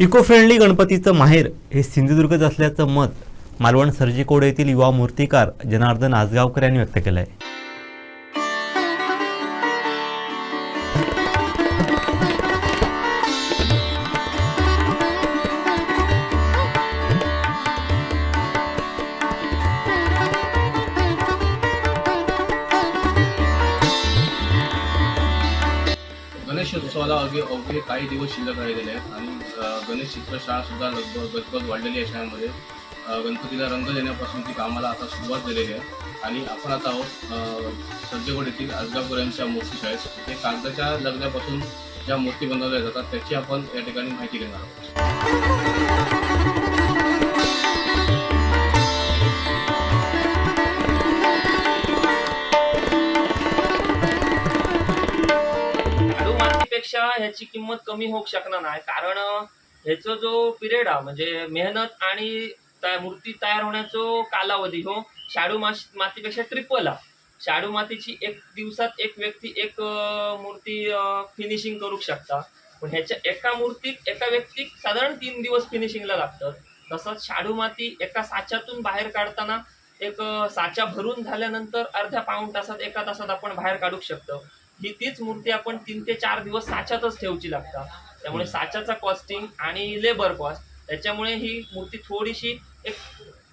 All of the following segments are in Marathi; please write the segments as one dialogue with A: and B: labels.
A: इको फ्रेंडली गणपतीचं माहेर हे सिंधुदुर्गच असल्याचं मत मालवण सर्जीकोड येथील युवा मूर्तिकार जनार्दन आजगावकर यांनी व्यक्त केलं आहे
B: मला अगे अवघे काही दिवस शिल्लक राहिलेले आहेत. आणि गणेश चित्रशाळा सुद्धा लगभग गजबज वाढलेली आहे शाळांमध्ये. गणपतीला रंग देण्यापासून ती कामाला आता सुरुवात झालेली आहे. आणि आपण आता आहोत सज्जगड येथील आजगावकर यांच्या मूर्ती शाळेत. ते कागदाच्या लग्नापासून ज्या मूर्ती बनवल्या जातात त्याची आपण या ठिकाणी माहिती घेणार आहोत.
C: ह्याची किंमत कमी होऊ शकणार नाही. कारण ह्याचा जो पिरियड हा म्हणजे मेहनत आणि मूर्ती तयार होण्याचो कालावधी हो शाडू मातीपेक्षा ट्रिपल हा शाडू मातीची एक दिवसात एक व्यक्ती एक मूर्ती फिनिशिंग करू शकता. पण ह्याच्या एका मूर्तीत एका व्यक्तीत साधारण तीन दिवस फिनिशिंगला लागतात. तसंच शाडू माती एका साच्यातून बाहेर काढताना एक साचा भरून झाल्यानंतर अर्ध्या पाऊण तासात एका तासात आपण बाहेर काढू शकतो. ही तीच मूर्ती आपण तीन ते चार दिवस साच्यातच ठेवची लागतात त्यामुळे साच्याचा कॉस्टिंग आणि लेबर कॉस्ट त्याच्यामुळे ही मूर्ती थोडीशी एक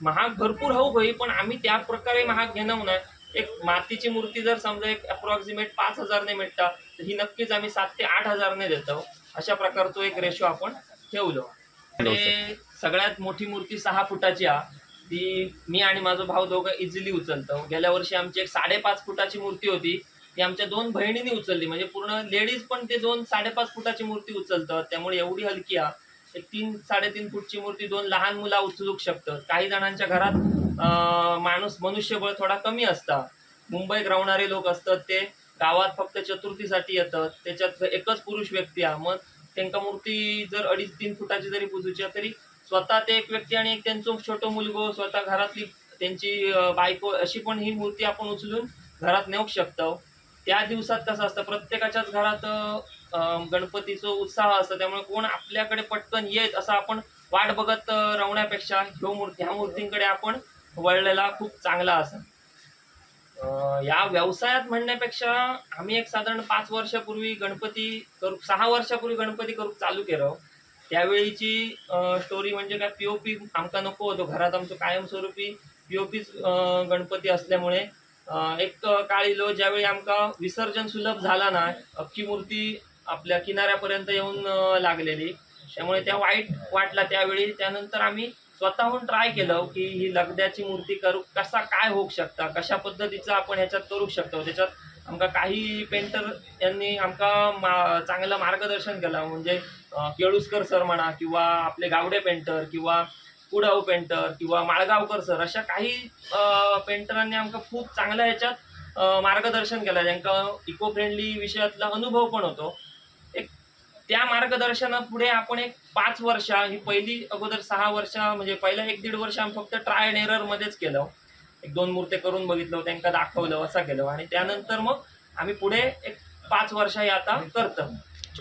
C: महाग भरपूर होऊ होई पण आम्ही त्या प्रकारे महाग घेणं नाही एक मातीची मूर्ती जर समजा एक अप्रॉक्सिमेट पाच हजारने मिळता तर ही नक्कीच आम्ही सात ते आठ हजारने देतो. अशा प्रकारचो एक रेशो आपण ठेवलो. आणि सगळ्यात मोठी मूर्ती सहा फुटाची हा ती मी आणि माझा भाऊ दोघं इझिली उचलतो. गेल्या वर्षी आमची एक साडेपाच फुटाची मूर्ती होती. ती आमच्या दोन बहिणींनी उचलली. म्हणजे पूर्ण लेडीज पण ते दोन साडेपाच फुटाची मूर्ती उचलतात. त्यामुळे एवढी हलकी हा एक तीन साडेतीन फुटची मूर्ती दोन लहान मुला उचलू शकतात. काही जणांच्या घरात माणूस मनुष्यबळ थोडा कमी असता मुंबईत राहणारे लोक असतात ते गावात फक्त चतुर्थीसाठी येतात. त्याच्यात एकच पुरुष व्यक्ती हा मग त्यांना मूर्ती जर अडीच तीन फुटाची जरी पुजूची तरी स्वतः ते एक व्यक्ती आणि एक त्यांचं छोटो मुलगो स्वतः घरातली त्यांची बायको अशी पण ही मूर्ती आपण उचलून घरात नेऊ शकतो. त्या दिवसात कसं असतं प्रत्येकाच्याच घरात गणपतीचं उत्साह असतो. त्यामुळे कोण आपल्याकडे पटकन येत असं आपण वाट बघत राहण्यापेक्षा ह्यो मूर्ती ह्या मूर्तींकडे आपण वळलेला खूप चांगला असं. या व्यवसायात म्हणण्यापेक्षा आम्ही एक साधारण पाच वर्षापूर्वी गणपती करू सहा वर्षापूर्वी गणपती करू चालू केलं. त्यावेळीची स्टोरी म्हणजे काय पीओपी आमका नको होतो. घरात आमचं कायमस्वरूपी पीओपीच गणपती असल्यामुळे एक काळ इलो ज्यावेळी आमका विसर्जन सुलभ झाला ना अख्खी मूर्ती आपल्या किनाऱ्यापर्यंत येऊन लागलेली. त्यामुळे त्या वाईट वाटला त्यावेळी. त्यानंतर आम्ही स्वतःहून ट्राय केलं की ही लगद्याची मूर्ती करू कसा काय होऊ शकता कशा पद्धतीचं आपण ह्याच्यात करू शकतो. त्याच्यात आमका काही पेंटर यांनी आमका मा चांगलं मार्गदर्शन केलं. म्हणजे केळुसकर सर म्हणा किंवा आपले गावडे पेंटर किंवा कुडाऊ पेंटर किंवा माळगावकर सर अशा काही पेंटरांनी आमकां खूप चांगल्या ह्याच्यात मार्गदर्शन केलं. ज्यांका इको फ्रेंडली विषयातला अनुभव पण होतो. एक त्या मार्गदर्शनापुढे आपण एक पाच वर्ष ही पहिली अगोदर सहा वर्ष म्हणजे पहिल्या एक दीड वर्ष आम्ही फक्त ट्राय अँड एरर मध्येच केलं. एक दोन मूर्ते करून बघितलं त्यांना दाखवलं असं केलं. आणि त्यानंतर मग आम्ही पुढे एक पाच वर्ष हे आता करतो.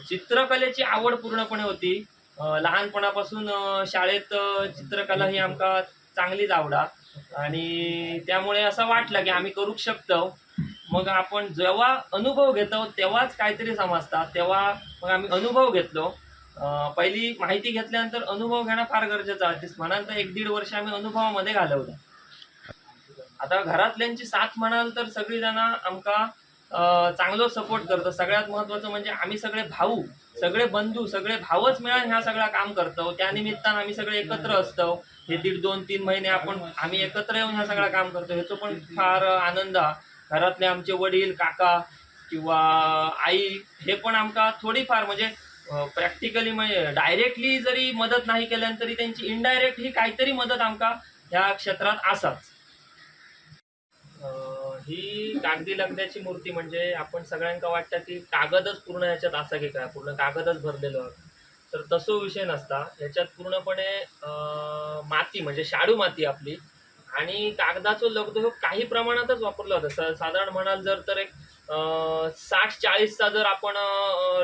C: चित्रकलेची आवड पूर्णपणे होती. लहानपणापासून शाळेत चित्रकला ही आमका चांगलीच आवडा आणि त्यामुळे असं वाटलं की आम्ही करू शकतो. मग आपण जेव्हा अनुभव घेतो तेव्हाच काहीतरी समजतात. तेव्हा मग आम्ही अनुभव घेतलो. पहिली माहिती घेतल्यानंतर अनुभव घेणं फार गरजेचं आहे. तेच म्हणाल तर एक दीड वर्ष आम्ही अनुभवामध्ये घालवलं. आता घरातल्यांची साथ म्हणाल तर सगळी जण आमका चांगलं सपोर्ट करतो. सगळ्यात महत्वाचं म्हणजे आम्ही सगळे भाऊ सगळे बंधू सगळे भावच मिळून ह्या सगळा काम करतो. त्यानिमित्तानं आम्ही सगळे एकत्र असतो. हे दीड दोन तीन महिने आपण आम्ही एकत्र येऊन ह्या सगळा काम करतो. ह्याचं पण फार आनंद घरातले आमचे वडील काका किंवा आई हे पण आमका थोडीफार म्हणजे प्रॅक्टिकली म्हणजे डायरेक्टली जरी मदत नाही केल्यान तरी त्यांची इनडायरेक्ट ही काहीतरी मदत आमका ह्या क्षेत्रात असाच. ही कागदी लगद्याची मूर्ती म्हणजे आपण सगळ्यांका वाटतं की कागदच पूर्ण ह्याच्यात असा की काय पूर्ण कागदच भरलेलो. तर तसो विषय नसता. ह्याच्यात पूर्णपणे माती म्हणजे शाडू माती आपली. आणि कागदाचं लगदो ह्यो काही प्रमाणातच वापरला होतं. सा साधारण म्हणाल जर तर एक साठ चाळीसचा जर आपण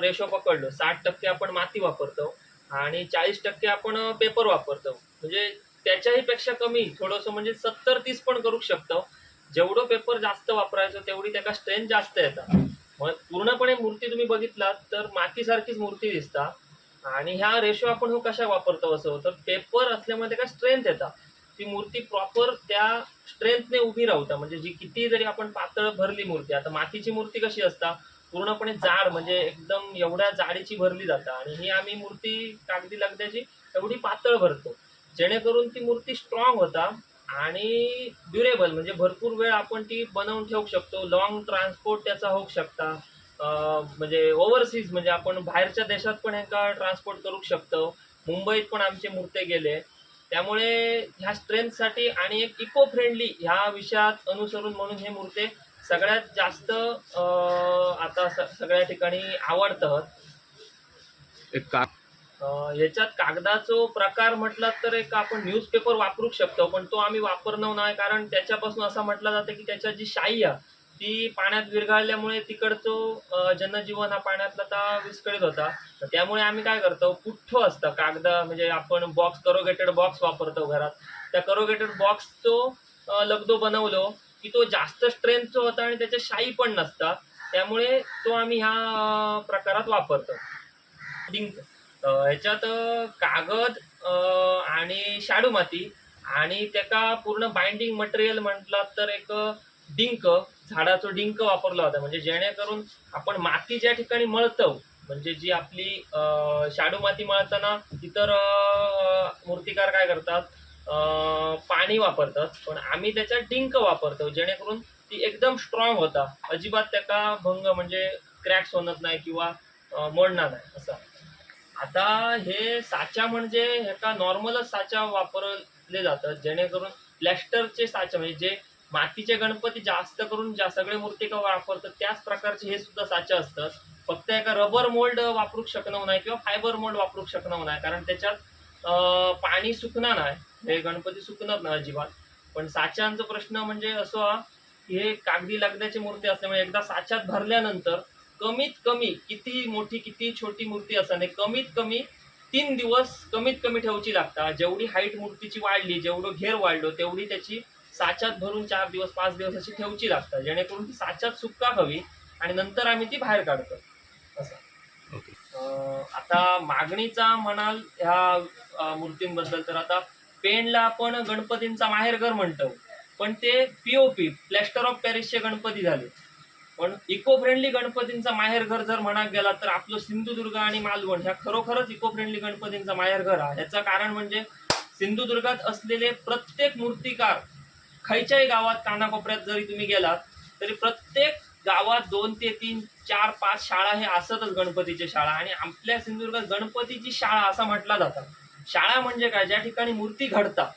C: रेशो पकडलो साठ टक्के आपण माती वापरतो आणि चाळीस टक्के आपण पेपर वापरतो. म्हणजे त्याच्याही पेक्षा कमी थोडंसं म्हणजे सत्तर तीस पण करू शकतो. जेवढं पेपर जास्त वापरायचं तेवढी त्याला स्ट्रेंथ जास्त येतात मग पूर्णपणे मूर्ती तुम्ही बघितलात तर मातीसारखीच मूर्ती दिसता. आणि ह्या रेशो आपण हो कशा वापरतो असं तर पेपर असल्यामुळे त्याला स्ट्रेंथ येतात ती मूर्ती प्रॉपर त्या स्ट्रेंथने उभी राहता. म्हणजे जी किती जरी आपण पातळ भरली मूर्ती आता मातीची मूर्ती कशी असता? पूर्णपणे जाड म्हणजे एकदम एवढ्या जाडीची भरली जाता. आणि ही आम्ही मूर्ती कागदी लगद्याची एवढी पातळ भरतो. जेणेकरून ती मूर्ती स्ट्रॉंग होता. आणि ड्युरेबल म्हणजे भरपूर वेळ आपण ती बनवून ठेवू शकतो. लॉंग ट्रान्सपोर्ट त्याचा होऊ शकता. म्हणजे ओव्हरसीज म्हणजे आपण बाहेरच्या देशात पण ह्याका ट्रान्सपोर्ट करू शकतो. मुंबईत पण आमचे मूर्ते गेले. त्यामुळे ह्या स्ट्रेंथसाठी आणि एक इको फ्रेंडली ह्या विषयात अनुसरून म्हणून हे मूर्ते सगळ्यात जास्त आता सगळ्या ठिकाणी आवडतं
B: एक का
C: याच्यात कागदाचो प्रकार म्हटला तर एक आपण न्यूजपेपर वापरू शकतो पण तो आम्ही वापरणं नाही कारण त्याच्यापासून असं म्हटलं जातं की त्याच्या जी शाई आहे ती पाण्यात विरघळल्यामुळे तिकडचं जनजीवन हा पाण्यातला ता विस्कळीत होता. त्यामुळे आम्ही काय करतो पुठ्ठ असतं कागदा म्हणजे आपण बॉक्स करोगेटेड बॉक्स वापरतो घरात. त्या करोगेटेड बॉक्सचो लगदो बनवलो की तो जास्त स्ट्रेंथचा होता आणि त्याच्या शाई पण नसता. त्यामुळे तो आम्ही ह्या प्रकारात वापरतो. डिंक ह्याच्यात कागद आणि शाडू माती आणि त्याका पूर्ण बाइंडिंग मटेरियल म्हटलं तर एक डिंक झाडाचो डिंक वापरला होता. म्हणजे जेणेकरून आपण माती ज्या ठिकाणी मळतो म्हणजे जी आपली शाडू माती मळताना इतर मूर्तिकार काय करतात पाणी वापरतात. पण आम्ही त्याच्यात डिंक वापरतो जेणेकरून ती एकदम स्ट्रॉंग होता. अजिबात त्याका भंग म्हणजे क्रॅक्स होणार नाही किंवा मोडणार नाही असं. आता हे साचा म्हणजे ह्याका नॉर्मलच साचा वापरले जातात. जेणेकरून प्लॅस्टरचे साचा म्हणजे जे मातीचे गणपती जास्त करून ज्या सगळे मूर्तिका वापरतात त्याच प्रकारचे हे सुद्धा साचे असतात. फक्त एका रबर मोल्ड वापरू शकणार नाही किंवा फायबर मोल्ड वापरू शकणार नाही कारण त्याच्यात पाणी सुकणार नाही हे गणपती सुकणार नाही अजिबात. पण साच्यांचा प्रश्न म्हणजे असो हा की हे कागदी लगद्याची मूर्ती असल्यामुळे एकदा साच्यात भरल्यानंतर कमीत कमी किती मोठी किती छोटी मूर्ती असताना कमीत कमी तीन दिवस कमीत कमी ठेवची लागता जेवढी हाईट मूर्तीची वाढली जेवढं घेर वाढलो तेवढी त्याची साच्यात भरून चार दिवस पाच दिवस अशी ठेवची लागतात. जेणेकरून ती साच्यात सुक्का हवी आणि नंतर आम्ही ती बाहेर काढतो. असं. आता मागणीचा म्हणाल ह्या मूर्तींबद्दल तर आता पेणला आपण गणपतींचा माहेरघर म्हणतो. पण ते पीओपी प्लॅस्टर ऑफ पॅरिसचे गणपती झाले. पण इको फ्रेंडली गणपतींचा माहेरघर जर म्हणा गेला तर आपलं सिंधुदुर्ग आणि मालवण ह्या खरोखरच इको फ्रेंडली गणपतींचा माहेरघर आहे. ह्याचं कारण म्हणजे सिंधुदुर्गात असलेले प्रत्येक मूर्तिकार खयच्याही गावात कानाकोपऱ्यात जरी तुम्ही गेलात तरी प्रत्येक गावात दोन ते तीन चार पाच शाळा हे असतच गणपतीची शाळा. आणि आपल्या सिंधुदुर्गात गणपतीची शाळा असं म्हटला जातं. शाळा म्हणजे काय? ज्या ठिकाणी मूर्ती घडतात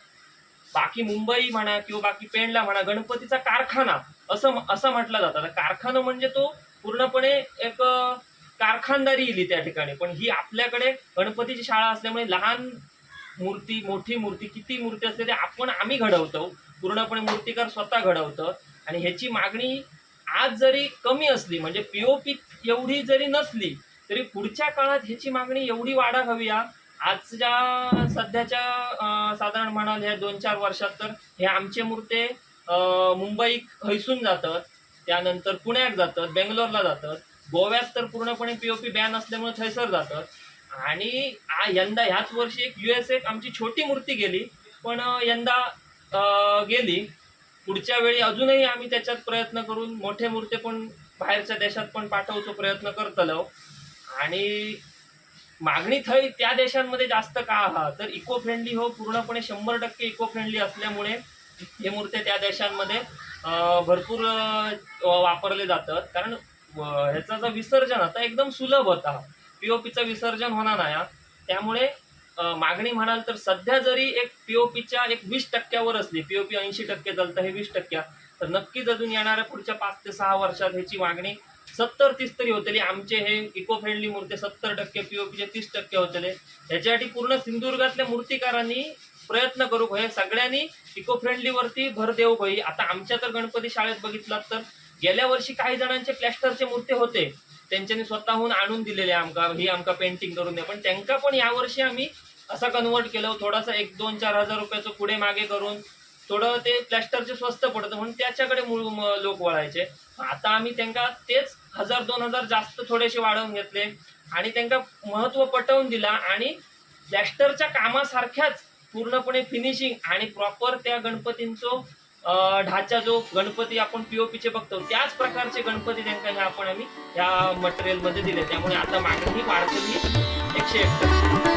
C: बाकी मुंबई म्हणा किंवा बाकी पेणला म्हणा गणपतीचा कारखाना असं असं म्हटलं जातं. कारखाना म्हणजे तो पूर्णपणे एक कारखानदारी येईल त्या ठिकाणी. पण ही आपल्याकडे गणपतीची शाळा असल्यामुळे लहान मूर्ती मोठी मूर्ती किती मूर्ती असते ते आपण आम्ही घडवतो. पूर्णपणे मूर्तिकार स्वतः घडवतं. आणि ह्याची मागणी आज जरी कमी असली म्हणजे पीओपी एवढी जरी नसली तरी पुढच्या काळात ह्याची मागणी एवढी वाढा हवी या आजच्या सध्याच्या साधारण म्हणाल ह्या दोन चार वर्षात तर हे आमचे मूर्ते मुंबई हैसून जातात त्यानंतर पुण्यात जातात बेंगलोरला जातात. गोव्यात तर पूर्णपणे पीओपी बॅन असल्यामुळे थैसर जातात. आणि यंदा ह्याच वर्षी एक युएस एक आमची छोटी मूर्ती गेली पण यंदा गेली. पुढच्या वेळी अजूनही आम्ही त्याच्यात प्रयत्न करून मोठे मूर्ते पण बाहेरच्या देशात पण पाठवतो प्रयत्न करतलो आणि मागणी थंय त्या देशांमध्ये जास्त का हा तर इको फ्रेंडली हो पूर्णपणे शंभर टक्के इको फ्रेंडली असल्यामुळे हे मूर्ती त्या देशांमध्ये भरपूर वापरले जातात. कारण अं, ह्याचा जो विसर्जन आता एकदम सुलभ होता. पीओपीचं विसर्जन होणार नाही त्यामुळे मागणी म्हणाल तर सध्या जरी एक पीओपीच्या एक वीस टक्क्यावर असली पीओपी ऐंशी टक्के चालतं हे वीस टक्क्या तर नक्कीच अजून येणाऱ्या पुढच्या पाच ते सहा वर्षात ह्याची मागणी सत्तर तीस तरी होतली. आमचे हे इको फ्रेंडली मूर्ती सत्तर टक्के पीओपीचे तीस टक्के होतले. ह्याच्यासाठी पूर्ण सिंधुदुर्गातल्या मूर्तिकारांनी प्रयत्न करू हे सगळ्यांनी इको फ्रेंडली वरती भर देऊ भाई आता आमच्या तर गणपती शाळेत बघितलात तर गेल्या वर्षी काही जणांचे प्लॅस्टरचे मूर्ती होते. त्यांच्यानी स्वतःहून आणून दिलेले आमका ही आमका पेंटिंग करून द्या. पण त्यांका पण यावर्षी आम्ही असा कन्वर्ट केलं. थोडासा एक दोन चार हजार रुपयाचं पुढे मागे करून थोडं ते प्लॅस्टरचे स्वस्त पडतं. म्हणून त्याच्याकडे मूळ लोक वळायचे. आता आम्ही त्यांना तेच हजार दोन हजार जास्त थोडेसे वाढवून घेतले. आणि त्यांना महत्त्व पटवून दिला. आणि प्लॅस्टरच्या कामासारख्याच पूर्णपणे फिनिशिंग आणि प्रॉपर त्या गणपतींचो ढाचा जो गणपती आपण पीओपीचे बघतो त्याच प्रकारचे गणपती त्यांना ह्या आपण आम्ही या मटेरियलमध्ये दिले. त्यामुळे आता मागणी वाढतेली एकशे एक